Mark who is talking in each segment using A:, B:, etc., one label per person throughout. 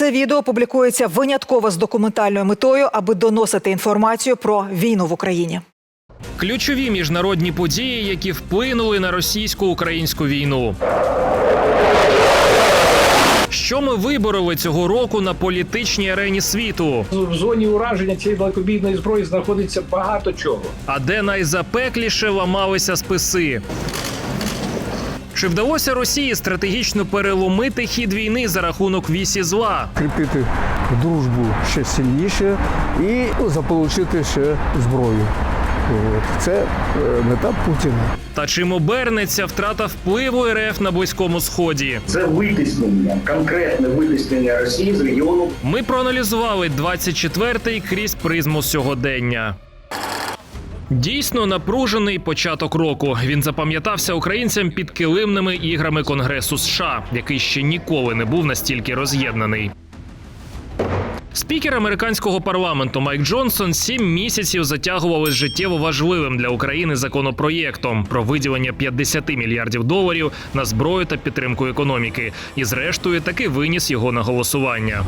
A: Це відео публікується винятково з документальною метою, аби доносити інформацію про війну в Україні.
B: Ключові міжнародні події, які вплинули на російсько-українську війну. Що ми вибороли цього року на політичній арені світу?
C: В зоні ураження цієї далекобійної зброї знаходиться багато чого.
B: А де найзапекліше ламалися списи? Чи вдалося Росії стратегічно переломити хід війни за рахунок вісі зла?
D: кріпити дружбу ще сильніше і заполучити ще зброю. Це е, мета Путіна.
B: Та чим обернеться втрата впливу РФ на близькому сході?
E: Це витиснення, конкретне витиснення Росії з регіону
B: Ми проаналізували 24-й крізь призму сьогодення. Дійсно напружений початок року. Він запам'ятався українцям під килимними іграми Конгресу США, який ще ніколи не був настільки роз'єднаний. Спікер американського парламенту Майк Джонсон сім місяців затягували з життєво важливим для України законопроєктом про виділення 50 мільярдів доларів на зброю та підтримку економіки, і зрештою таки виніс його на голосування.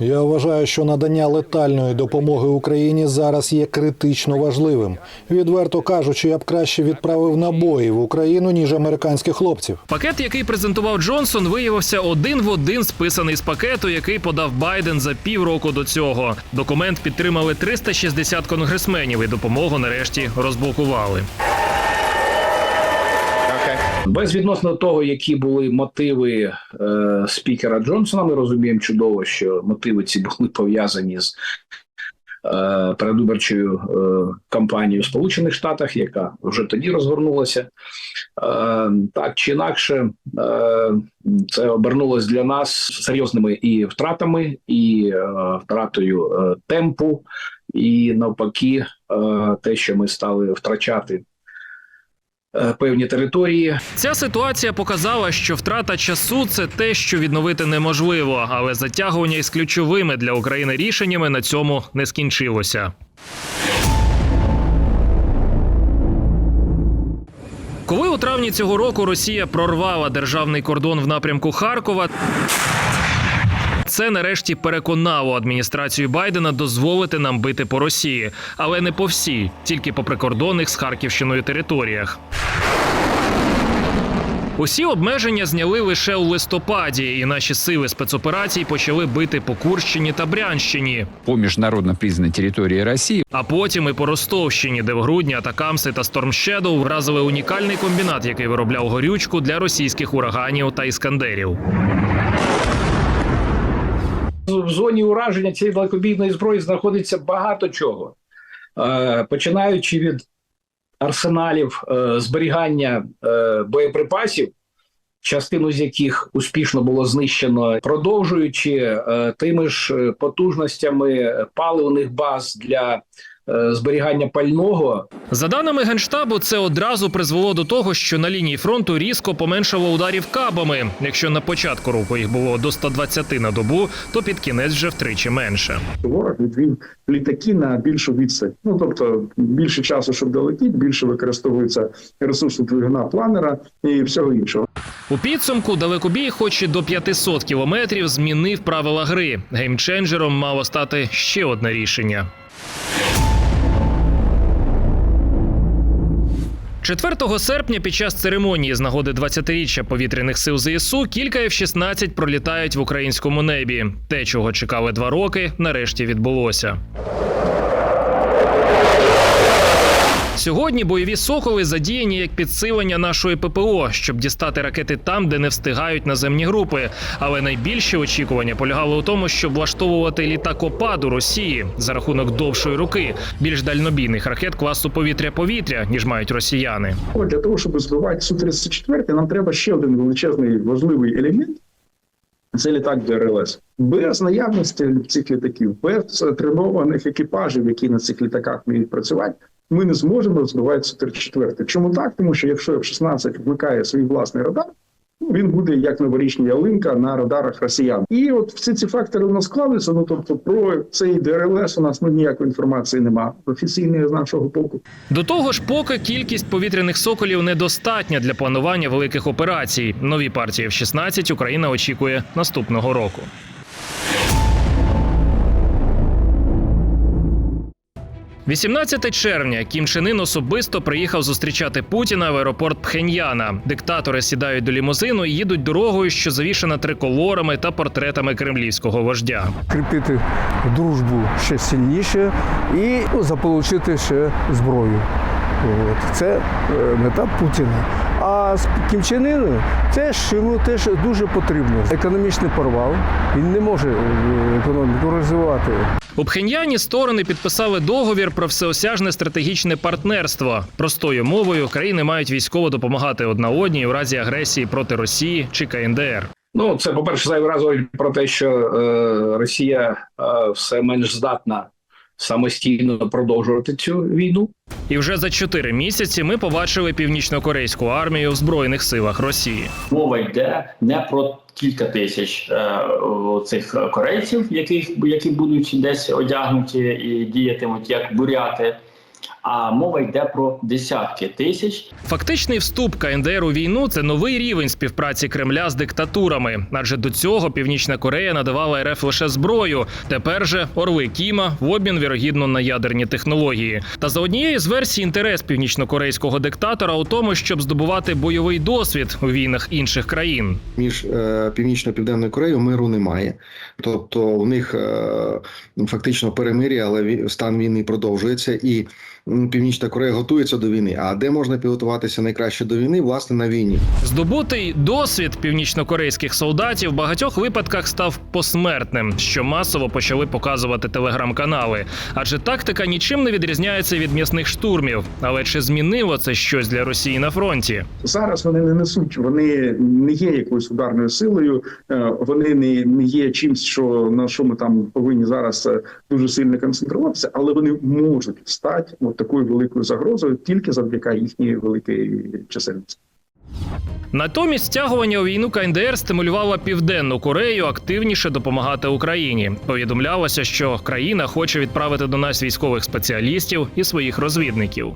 F: Я вважаю, що надання летальної допомоги Україні зараз є критично важливим. Відверто кажучи, я б краще відправив набої в Україну ніж американських хлопців.
B: Пакет, який презентував Джонсон, виявився один в один списаний з пакету, який подав Байден за півроку до цього. Документ підтримали 360 конгресменів і допомогу нарешті розблокували.
C: Безвідносно того, які були мотиви е, спікера Джонсона, ми розуміємо чудово, що мотиви ці були пов'язані з передвиборчою е, кампанією в Сполучених Штатах, яка вже тоді розгорнулася. Е, так чи інакше, е, це обернулось для нас серйозними і втратами, і е, втратою е, темпу, і навпаки, е, те, що ми стали втрачати. Е, Певні території,
B: Ця ситуація показала, що втрата часу це те, що відновити неможливо, але затягування із ключовими для України рішеннями на цьому не скінчилося. Коли у травні цього року Росія прорвала державний кордон в напрямку Харкова. Це нарешті переконало адміністрацію Байдена дозволити нам бити по Росії, але не по всій, тільки по прикордонних з Харківщиною територіях. Усі обмеження зняли лише у листопаді, і наші сили спецоперацій почали бити по Курщині та Брянщині.
G: по международно признанной территории России
B: А потім і по Ростовщині, де в грудні Атакамси та Shadow вразили унікальний комбінат, який виробляв горючку для російських ураганів та іскандерів.
C: В зоні ураження цієї далекобійної зброї знаходиться багато чого, Е, починаючи від арсеналів е, зберігання е, боєприпасів, частину з яких успішно було знищено, продовжуючи тими ж потужностями паливних баз для зберігання пального,
B: За даними генштабу, це одразу призвело до того, що на лінії фронту різко поменшало ударів кабами. Якщо на початку року їх було до 120 на добу, то під кінець вже втричі менше.
H: ворог відвів літаки на більшу відстань. Ну тобто більше часу, щоб долетіти, більше використовується ресурси двигуна планера і всього іншого.
B: У підсумку далекобій, хоч і до 500 кілометрів, змінив правила гри. Геймченджером мало стати ще одне рішення. 4 серпня під час церемонії з нагоди 20-річчя повітряних сил ЗСУ кілька F-16 пролітають в українському небі. Те, чого чекали два роки, нарешті відбулося. Сьогодні бойові соколи задіяні як підсилення нашої ППО, щоб дістати ракети там, де не встигають наземні групи. Але найбільше очікування полягало у тому, щоб влаштовувати літакопаду Росії за рахунок довшої руки, більш дальнобійних ракет класу повітря-повітря, ніж мають росіяни.
H: Для того, щоб збивати су 34 нам треба ще один величезний важливий елемент. Це літак ДРЛС. Без наявності цих літаків, без тренованих екіпажів, які на цих літаках вміють працювати, ми не зможемо збивати су 34 Чому так? Тому що якщо F-16 вмикає свій власний радар, він буде як новорічна ялинка на радарах росіян. І от всі ці фактори у нас склалися. Ну тобто про цей ДРЛС у нас ну, ніякої інформації немає офіційної з нашого боку.
B: До того ж, поки кількість повітряних соколів недостатня для планування великих операцій. Нові партії F-16 Україна очікує наступного року. – 18 червня Кім Чен Ін особисто приїхав зустрічати Путіна в аеропорт Пхеньяна. Диктатори сідають до лімузину і їдуть дорогою, що завішана триколорами та портретами кремлівського вождя.
D: Кріпити дружбу ще сильніше і ну, заполучити ще зброю. От. Це е, мета Путіна. А з Кім Чен Іном теж йому теж дуже потрібно. Економічний порвал. Він не може е, економіку розвивати.
B: У Пхеньяні сторони підписали договір про всеосяжне стратегічне партнерство. Простою мовою країни мають військово допомагати одна одній у разі агресії проти Росії чи КНДР.
C: Ну, це, по-перше, зайвий раз про те, що е, Росія е, все менш здатна самостійно продовжувати цю війну.
B: І вже за чотири місяці ми побачили північнокорейську армію в збройних силах Росії.
I: Мова йде не про кілька тисяч е, цих корейців, яких які будуть десь одягнуті і діятимуть як буряти. А мова йде про десятки тисяч.
B: Фактичний вступ КНДР у війну це новий рівень співпраці Кремля з диктатурами. Адже до цього Північна Корея надавала РФ лише зброю. Тепер же орли Кіма в обмін вірогідно на ядерні технології. Та за однією з версій інтерес північнокорейського диктатора у тому, щоб здобувати бойовий досвід у війнах інших країн.
J: між е, північною і південною Кореєю миру немає. Тобто у них е, фактично перемир'я, але стан війни продовжується, і Північна Корея готується до війни. А де можна підготуватися найкраще до війни? Власне на війні.
B: Здобутий досвід північнокорейських солдатів в багатьох випадках став посмертним, що масово почали показувати телеграм-канали. Адже тактика нічим не відрізняється від м'ясних штурмів. Але чи змінило це щось для Росії на фронті?
H: Зараз вони не несуть, вони не є якоюсь ударною силою, е, вони не, не є чимсь, що на що ми там повинні зараз е, дуже сильно концентруватися, але вони можуть стати от такою великою загрозою тільки завдяки їхньої великої чисельності.
B: Натомість стягування у війну КНДР стимулювало Південну Корею активніше допомагати Україні. Повідомлялося, що країна хоче відправити до нас військових спеціалістів і своїх розвідників.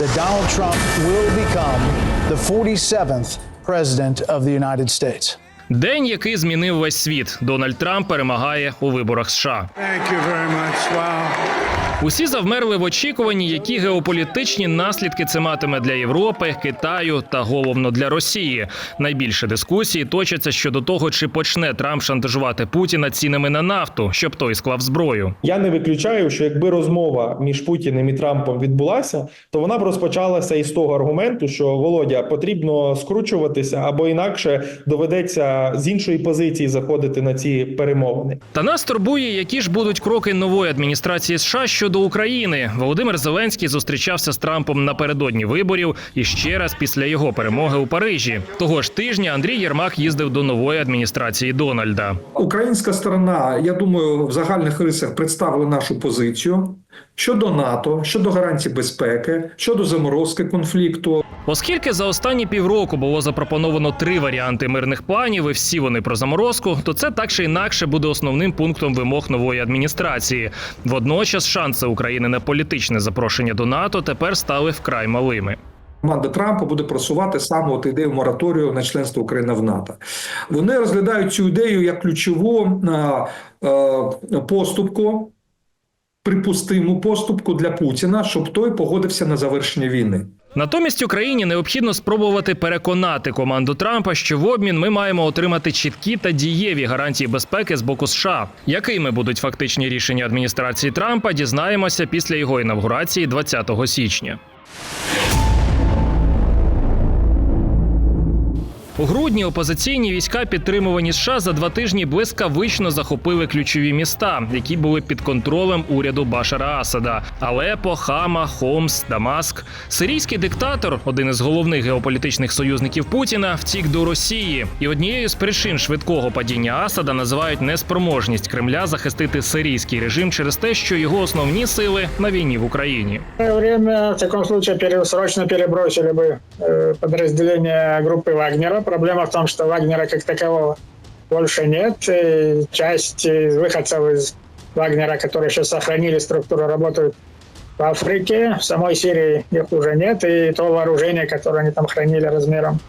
K: that Donald Trump will become the 47th president of the United States.
B: День, який змінив весь світ. Дональд Трамп перемагає у виборах США. Усі завмерли в очікуванні, які геополітичні наслідки це матиме для Європи, Китаю та головно для Росії. Найбільше дискусії точаться щодо того, чи почне Трамп шантажувати Путіна цінами на нафту, щоб той склав зброю.
L: Я не виключаю, що якби розмова між Путіним і Трампом відбулася, то вона б розпочалася із того аргументу, що Володя потрібно скручуватися або інакше доведеться з іншої позиції заходити на ці перемовини.
B: Та нас турбує, які ж будуть кроки нової адміністрації США щодо України. Володимир Зеленський зустрічався з Трампом напередодні виборів і ще раз після його перемоги у Парижі. Того ж тижня Андрій Єрмак їздив до нової адміністрації Дональда.
M: Українська сторона, я думаю, в загальних рисах представила нашу позицію щодо НАТО, щодо гарантій безпеки, щодо заморозки конфлікту.
B: Оскільки за останні півроку було запропоновано три варіанти мирних планів, і всі вони про заморозку, то це так чи інакше буде основним пунктом вимог нової адміністрації. Водночас шанси України на політичне запрошення до НАТО тепер стали вкрай малими.
M: Команда Трампа буде просувати саме от ідею мораторію на членство України в НАТО. Вони розглядають цю ідею як ключову е, е, поступку, припустиму поступку для Путіна, щоб той погодився на завершення війни.
B: Натомість Україні необхідно спробувати переконати команду Трампа, що в обмін ми маємо отримати чіткі та дієві гарантії безпеки з боку США. Якими будуть фактичні рішення адміністрації Трампа, дізнаємося після його інавгурації 20 січня. У грудні опозиційні війська, підтримувані США, за два тижні блискавично захопили ключові міста, які були під контролем уряду Башара Асада: Алепо, Хама, Хомс, Дамаск. Сирійський диктатор, один із головних геополітичних союзників Путіна, втік до Росії. І однією з причин швидкого падіння Асада називають неспроможність Кремля захистити сирійський режим через те, що його основні сили на війні в Україні.
N: время в таком случае пере- срочно перебросили бы э, подразделение группы Вагнера. Проблема в том, что Вагнера как такового больше нет. И часть э, выходцев из Вагнера, которые сейчас сохранили структуру, работают в Африке. В самой Сирии их уже нет. И то вооружение, которое они там хранили размером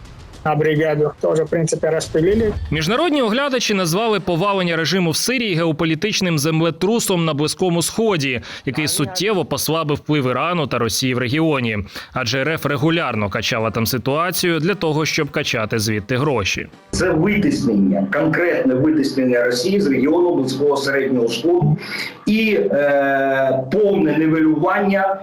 N: на бригаду, тоже, в принципе, распилили.
B: Міжнародні оглядачі назвали повалення режиму в Сирії геополітичним землетрусом на близькому сході, який суттєво послабив вплив Ірану та Росії в регіоні. Адже РФ регулярно качала там ситуацію для того, щоб качати звідти гроші.
E: Це витиснення, конкретне витиснення Росії з регіону близького середнього сходу і е, повне нивелювання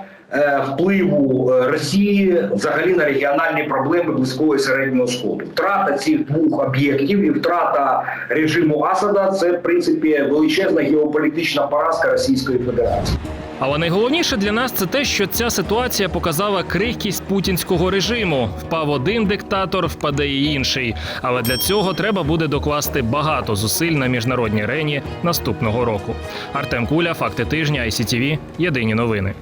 E: впливу е, Росії взагалі на регіональні проблеми близького і середнього сходу. Втрата цих двох об'єктів і втрата режиму Асада це в принципі величезна геополітична поразка Російської Федерації.
B: Але найголовніше для нас це те, що ця ситуація показала крихкість путінського режиму. Впав один диктатор, впаде і інший. Але для цього треба буде докласти багато зусиль на міжнародній арені наступного року. Артем Куля, факти тижня, ICTV, Єдині новини.